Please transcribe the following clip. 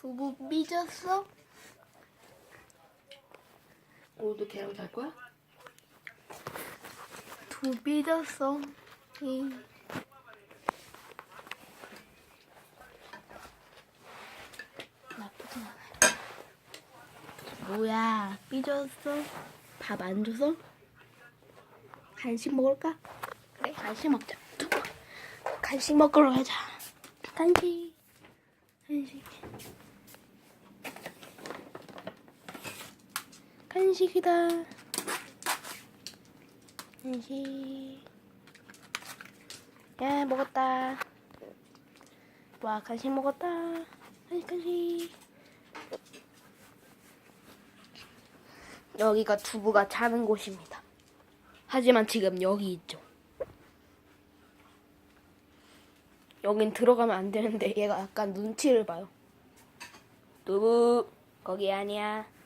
두부 삐졌어? 오늘도 걔랑 잘 거야? 두부 삐졌어. 이. 나쁘진 않아. 뭐야, 삐졌어? 밥 안 줘서? 간식 먹을까? 그래, 간식 먹자. 간식 먹으러 가자. 간식. 간식. 간식이다. 간식. 야, 먹었다. 와, 간식 먹었다. 간식, 간식. 여기가 두부가 자는 곳입니다. 하지만 지금 여기 있죠. 여긴 들어가면 안 되는데 얘가 약간 눈치를 봐요. 두부, 거기 아니야.